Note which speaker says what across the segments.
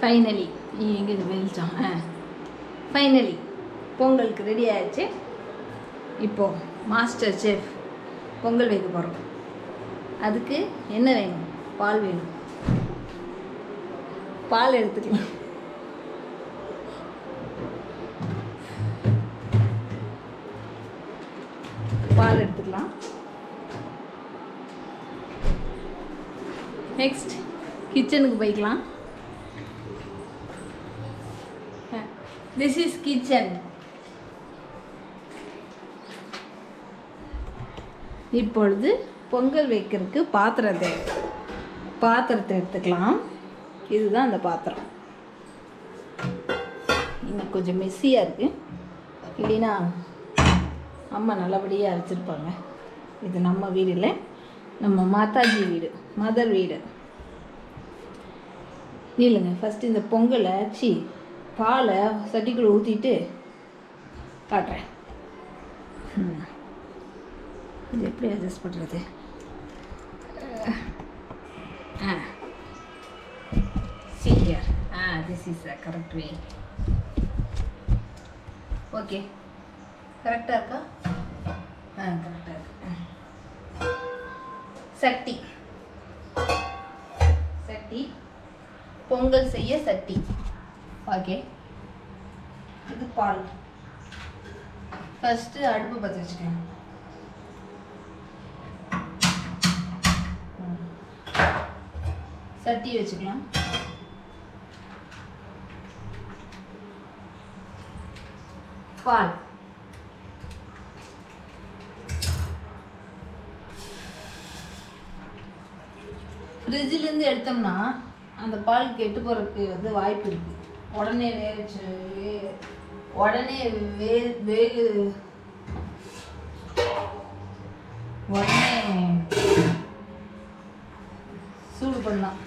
Speaker 1: Finally எங்கே இது வெளிச்சம் ஆ. ஃபைனலி பொங்கலுக்கு ரெடி ஆயிடுச்சு இப்போது மாஸ்டர் செஃப் பொங்கல் வைக்க போகிறோம் அதுக்கு என்ன வேணும்? பால் வேணும். பால் எடுத்துக்கலாம். பால் எடுத்துக்கலாம். நெக்ஸ்ட் கிச்சனுக்கு போய்க்கலாம். திஸ் இஸ் கிச்சன் இப்பொழுது பொங்கல் வைக்கிறதுக்கு பாத்திரத்தை பாத்திரத்தை எடுத்துக்கலாம். இதுதான் அந்த பாத்திரம். இன்னும் கொஞ்சம் மெஸ்ஸியாக இருக்குது இல்லைன்னா அம்மா நல்லபடியாக அரைச்சிருப்பாங்க. இது நம்ம வீடு இல்லை. நம்ம மாதாஜி வீடு மதர் வீடு. இல்லைங்க ஃபஸ்ட்டு இந்த பொங்கலை சி பாலை சட்டிக்குள்ளே ஊற்றிட்டு காட்டுறேன். இது எப்படி அட்ஜஸ்ட் பண்ணுறது ஆ. Here. ஆ this is the correct way. Okay கரெக்டாக இருக்கா? ஆ கரெக்டாக இருக்கு. சட்டி. சட்டி. பொங்கல் செய்ய சட்டி. ஓகே இது பால். ஃபஸ்ட்டு அடுப்பு பற்ற வச்சுக்கணும் ம். சட்டி வச்சுக்கலாம். பால். ஃப்ரிட்ஜிலேருந்து எடுத்தோம்னா அந்த பால் கெட்டு போகிறதுக்கு வந்து வாய்ப்பு இருக்குது உடனே வேக வே- உடனே வே வேகு உடனே சூடு பண்ணலாம்.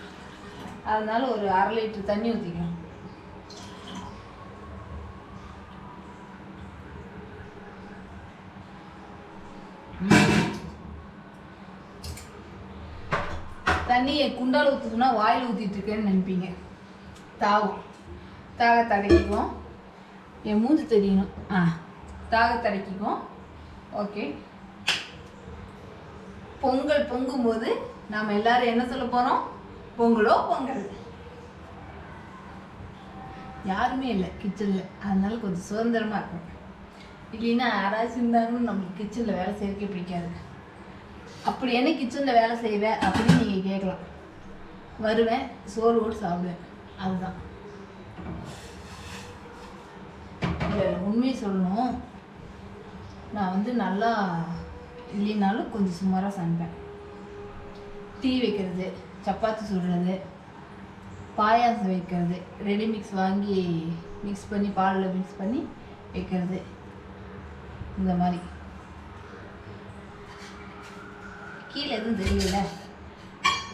Speaker 1: அதனால ஒரு அரை லிட்டர் தண்ணி ஊற்றிக்கலாம் தண்ணியை குண்டால் ஊற்றுதுன்னா வாயில் ஊற்றிட்டு இருக்கேன்னு நினைப்பீங்க. தாவும். தாக தடக்கிக்கும் என் மூஞ்சி தெரியணும். ஆ தாக தடக்கிக்கும் ஓகே. பொங்கல் பொங்கும்போது நாம் எல்லாரும் என்ன சொல்ல போகிறோம் பொங்கலோ பொங்கல். யாருமே இல்லை கிச்சனில் அதனால கொஞ்சம் சுதந்திரமாக இருக்கும் இல்லைன்னா யாராச்சும் இருந்தாலும் நம்மளுக்கு கிச்சனில் வேலை செய்யறதுக்கே பிடிக்காது. அப்படி என்ன கிச்சனில் வேலை செய்வேன் அப்படின்னு நீங்கள் கேட்கலாம். வருவேன் சோறு ஓட்டு சாப்பிடுவேன். அதுதான். இல்லை உண்மையை சொல்லணும். நான் வந்து நல்லா இல்லைனாலும் கொஞ்சம் சுமாராக சமைப்பேன். டீ வைக்கிறது சப்பாத்தி சுடுறது பாயாசம் வைக்கிறது ரெடி மிக்ஸ் வாங்கி மிக்ஸ் பண்ணி பாலில் மிக்ஸ் பண்ணி வைக்கிறது. இந்த மாதிரி. கீழே எதுவும் தெரியல.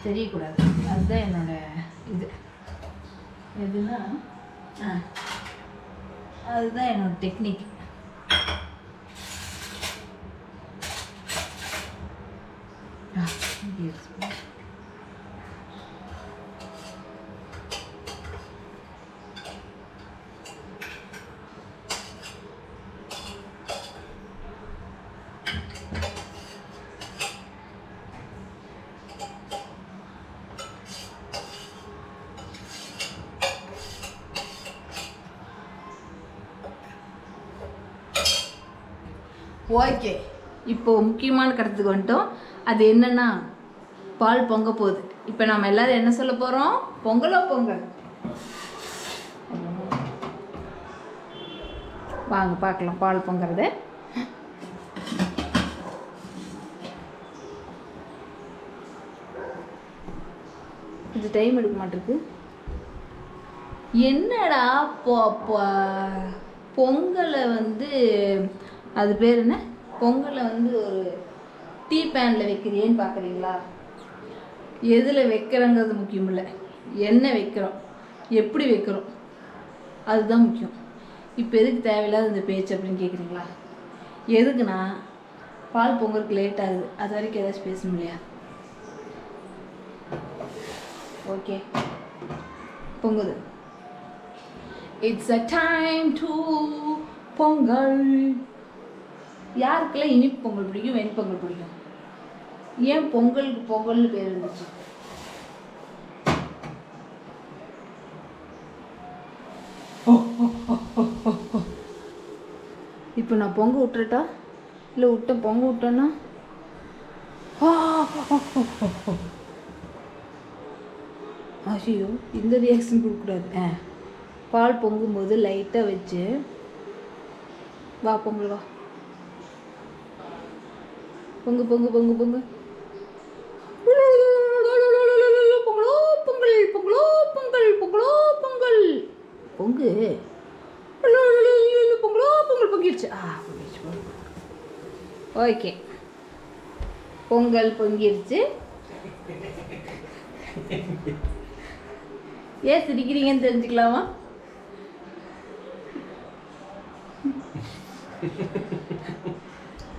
Speaker 1: தெரியக்கூடாது. அதுதான் என்னோட இது. எதுனா அதுதான் என்னோட டெக்னிக் ஆ, இங்கே இருக்கு. ஓகே. இப்போ முக்கியமான கருத்துக்கு வந்துட்டோம். அது என்னன்னா பால் பொங்க போகுது. இப்போ நம்ம எல்லாரும் என்ன சொல்ல போகிறோம் பொங்கலோ பொங்கல் வாங்க பார்க்கலாம் பால் பொங்குறது. இது டைம் எடுக்க மாட்டிருக்கு. என்னடா பொங்கலை வந்து அது பேர் என்ன? பொங்கலை வந்து ஒரு டீ பேனில் வைக்கிறியேன்னு பார்க்குறீங்களா? எதில் வைக்கிறோங்கிறது முக்கியம் இல்லை என்ன வைக்கிறோம்? எப்படி வைக்கிறோம்? அதுதான் முக்கியம். இப்போ எதுக்கு தேவையில்லாத இந்த பேச்சு அப்படின்னு கேட்குறீங்களா? எதுக்குன்னா பால் பொங்கலுக்கு லேட் ஆகுது. அது வரைக்கும் ஏதாச்சும் பேசணும் இல்லையா? ஓகே பொங்குது. It's a time to Pongal. யாருக்கெல்லாம் இனிப்பு பொங்கல் பிடிக்கும் வெண்பொங்கல் பிடிக்கும்? ஏன் பொங்கலுக்கு பொங்கல்னு பேர் இருந்துச்சு? இப்போ நான் பொங்க விட்டுறட்டா இல்லை விட்ட பொங்க விட்டேன்னா ஐயோ இந்த ரியாக்ஷன் கொடுக்கக்கூடாது. ஆ பால் பொங்கும்போது லைட்டாக வச்சு வா பொங்கல் வா. பொங்கு பொங்கு பொங்கு பொங்கு. பொங்கலோ பொங்கல் பொங்கலோ பொங்கல் பொங்கலோ பொங்கல் பொங்கு பொங்கலோ பொங்கல் பொங்கிடுச்சு ஆ பொங்கிடுச்சு ஓகே பொங்கல் பொங்கிடுச்சு ஏன் சிரிக்கிறீங்கன்னு தெரிஞ்சுக்கலாமா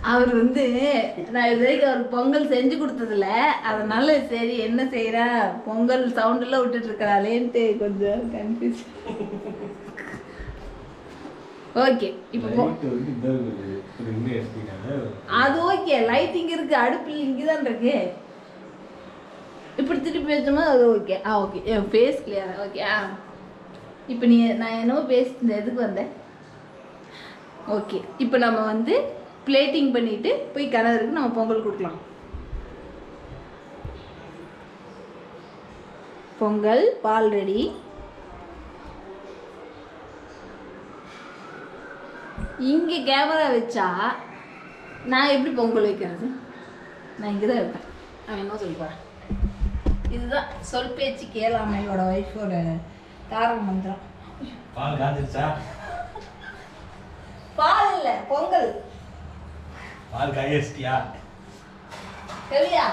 Speaker 1: அவர் வந்து நான் இது வரைக்கும் அவர் பொங்கல் செஞ்சு கொடுத்ததில்ல. அதனால சரி என்ன செய்யறா பொங்கல் சவுண்டெல்லாம் விட்டுட்டு இருக்கிறாளேன்ட்டு கொஞ்சம் கன்ஃபியூஸ் ஓகே இப்போ. அது ஓகே லைட்டிங் இருக்கு அடுப்பில் இங்கே தான் இருக்கு. இப்படி திருப்பி வச்சோமா அது ஓகே ஆ ஓகே என் ஃபேஸ் கிளியர் ஓகே ஆ. இப்போ நீ நான் என்னவோ பேசிட்டு எதுக்கு வந்தேன். ஓகே இப்போ நம்ம வந்து பிளேட்டிங் பண்ணிட்டு போய் கணவருக்கு நம்ம பொங்கல் கொடுக்கலாம். பொங்கல் பால் ரெடி. இங்கே கேமரா வச்சா நான் எப்படி பொங்கல் வைக்கிறது? நான் இங்கே தான் வைப்பேன். அவன் என்ன சொல்லுவான் இதுதான் சொல் பேச்சு கேளாமையோட ஒய்ஃபோட தாரக மந்திரம்.
Speaker 2: பால் காய்ச்சிருச்சா?
Speaker 1: பால் இல்லை பொங்கல்.
Speaker 2: பால் காய வச்சிட்டியா?
Speaker 1: சரியா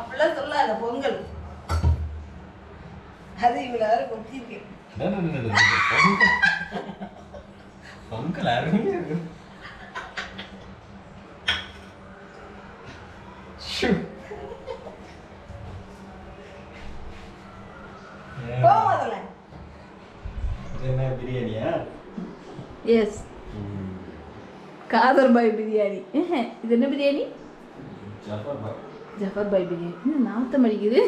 Speaker 1: அப்படிலாம் சொல்லாத பொங்கல். அது இவ்வளோ வேற
Speaker 2: டே, பொங்கல். அருமையா இருக்கு. பிரியாணியா?
Speaker 1: எஸ் காதர் பாய் பிரியாணி இது என்ன பிரியாணி
Speaker 2: ஜஃபர் பாய்.
Speaker 1: பிரியாணி என்ன நாத்தம் அடிக்குது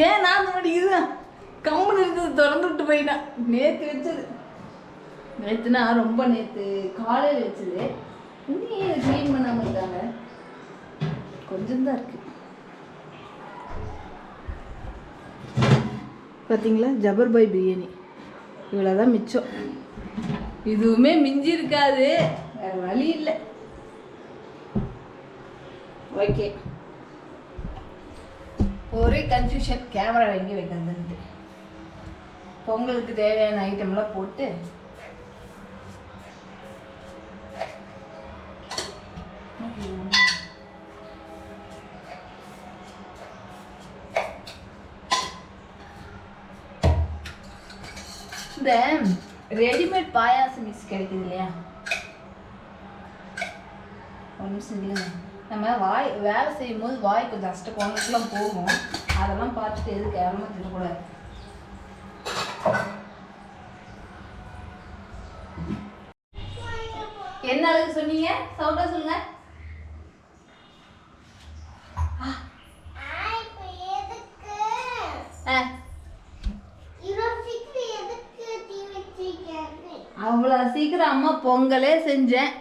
Speaker 1: ஏன் நாத்தம் அடிக்குது கம்முன்னு இருக்குது திறந்து விட்டு போயிட்டா நேற்று வச்சது நேற்றுனா ரொம்ப நேற்று காலையில் வச்சது இன்னும் க்ளீன் பண்ணாமல் இருக்காங்க கொஞ்சம் தான் இருக்கு பார்த்தீங்களா ஜபர் பாய் பிரியாணி இவ்வளோதான் மிச்சம் இதுவுமே மிஞ்சி இருக்காது வேற வழி இல்லை. ஓகே ஒரே கன்ஃபியூஷன் கேமரா எங்கே வைக்கிறதுன்ட்டு. பொங்கலுக்கு தேவையான ஐட்டம்லாம் போட்டு ரெடிமேட் பாயாசம் மிக்ஸ் கிடைக்குது இல்லையா? ஒரு நிமிஷம் இல்லைங்க. நம்ம வாய் வேலை செய்யும் போது வாய் கொஞ்சம் அஷ்ட கோணத்துலாம் போகும். அதெல்லாம் பார்த்துட்டு எது கேரளமாக திடக்கூடாது என்ன அளவுக்கு சொன்னீங்க? சவுண்டா சொல்லுங்க ஆ அவ்வளோ சீக்கிரம் அம்மா பொங்கலே செஞ்சேன்.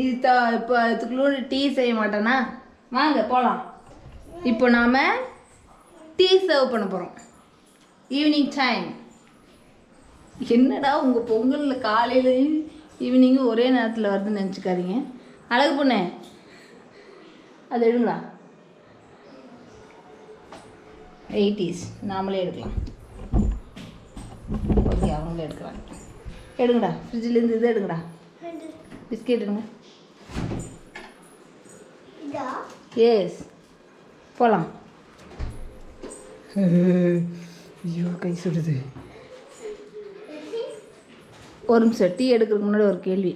Speaker 1: இது த இப்போ இதுக்குள்ள டீ செய்ய மாட்டேனா? வாங்க போகலாம் இப்போ நாம் டீ சர்வ் பண்ண போகிறோம் ஈவினிங் டைம் என்னடா உங்கள் பொங்கலில் காலையிலையும் ஈவினிங்கும் ஒரே நேரத்தில் வருதுன்னு நினச்சிக்காதீங்க. அழகு பொண்ணே அது எடுங்களா? எயிட்டிஸ் நாமளே எடுக்கலாம். ஓகே அவங்களே எடுக்கிறாங்க. எடுங்கடா ஃப்ரிட்ஜிலேருந்து இது எடுங்கடா பிஸ்கெட் எடுங்க எஸ் போகலாம் ஐயோ கை சுடுது ஒரு நிமிஷம் டீ எடுக்கிறதுக்கு முன்னாடி ஒரு கேள்வி.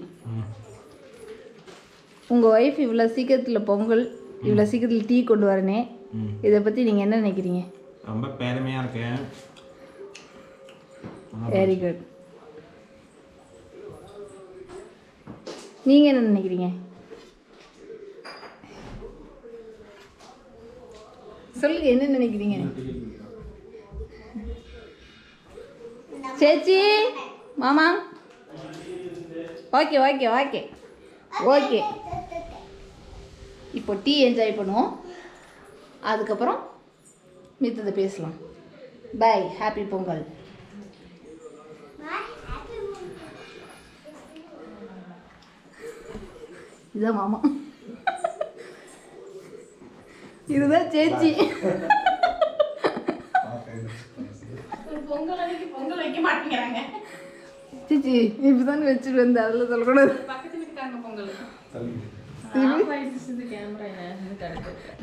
Speaker 1: உங்கள் ஒய்ஃப் இவ்வளோ சீக்கிரத்தில் பொங்கல் இவ்வளோ சீக்கிரத்தில் டீ கொண்டு வரனே. இதை பற்றி நீங்கள் என்ன நினைக்கிறீங்க
Speaker 2: ரொம்ப பெருமையாக இருக்கேன்
Speaker 1: வெரி குட் நீங்கள் என்ன நினைக்கிறீங்க? சொல்லுங்க என்ன நினைக்கிறீங்க? சேச்சி மாமா. Okay okay okay. ஓகே. இப்போ டீ என்ஜாய் பண்ணுவோம். அதுக்கப்புறம் மித்ததை பேசலாம். Bye happy Pongal. இதுதான் மாமா. இதுதான் சேச்சி.
Speaker 3: பொங்கல் அன்னைக்கு பொங்கல் வைக்க மாட்டேங்கிறாங்க.
Speaker 1: சேச்சி இப்பதானே வச்சுட்டு வந்து அதில் சொல்லக்கூடாது.
Speaker 3: பக்கத்து வீட்டுக்காரங்க பொங்கல்.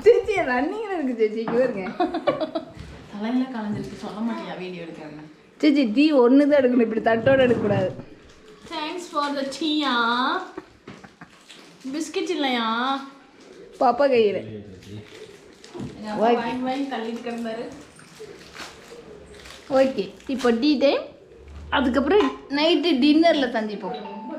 Speaker 1: சேச்சி ரன்னிங்கில் இருக்கு சேச்சி இங்கே வருங்க
Speaker 3: தலையில கலைஞ்சிருக்கு சொல்ல மாட்டியா வீடியோ எடுக்கிறேன்னு.
Speaker 1: சேச்சி டீ ஒன்று தான் எடுக்கணும் இப்படி தட்டோட எடுக்கக்கூடாது.
Speaker 3: தேங்க்ஸ் ஃபார் த டீயா பிஸ்கட் இல்லையா?
Speaker 1: பாப்பா கையில். ஓகே. இப்போ டீ டைம் அதுக்கப்புறம் நைட்டு டின்னரில் தந்திப்போம்.
Speaker 3: ரொம்ப